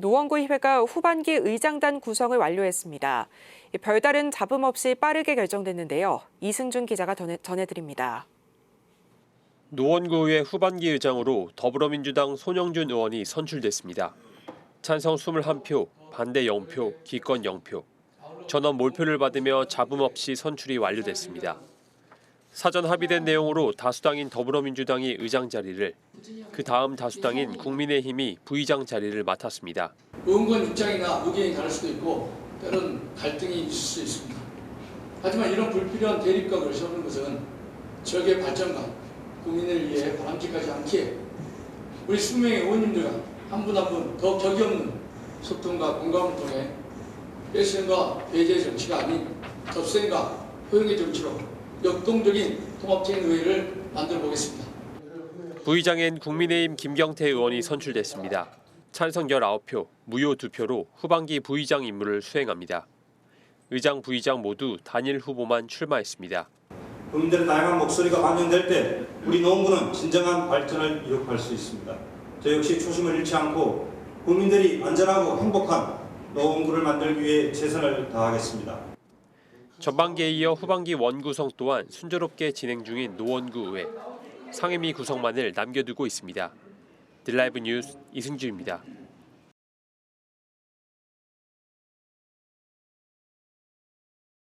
노원구 의회가 후반기 의장단 구성을 완료했습니다. 별다른 잡음 없이 빠르게 결정됐는데요. 이승준 기자가 전해- 전해드립니다. 노원구의회 후반기 의장으로 더불어민주당 손영준 의원이 선출됐습니다. 찬성 21표, 반대 0표, 기권 0표. 전원 몰표를 받으며 잡음 없이 선출이 완료됐습니다. 사전 합의된 내용으로 다수당인 더불어민주당이 의장 자리를, 그 다음 다수당인 국민의힘이 부의장 자리를 맡았습니다. 의원권 입장이나 의견이 다를 수도 있고 때론 갈등이 있을 수 있습니다. 하지만 이런 불필요한 대립각을 세우는 것은 지역의 발전과 국민을 위해 바람직하지 않기에 우리 20명의 의원님들과 한 분 한 분더 격이 없는 소통과 공감을 통해 뺄셈과 배제 정치가 아닌 접셈과 효용의 정치로 역동적인 통합적인 의회를 만들어 보겠습니다. 부의장엔 국민의힘 김경태 의원이 선출됐습니다. 찬성 19표, 무효 2표로 후반기 부의장 임무를 수행합니다. 의장, 부의장 모두 단일 후보만 출마했습니다. 국민들의 다양한 목소리가 반영될 때 우리 노원구는 진정한 발전을 이룩할 수 있습니다. 저 역시 초심을 잃지 않고 국민들이 안전하고 행복한 노원구를 만들기 위해 최선을 다하겠습니다. 전반기에 이어 후반기 원구성 또한 순조롭게 진행 중인 노원구 의회. 상임위 구성만을 남겨두고 있습니다. 딜라이브 뉴스 이승주입니다.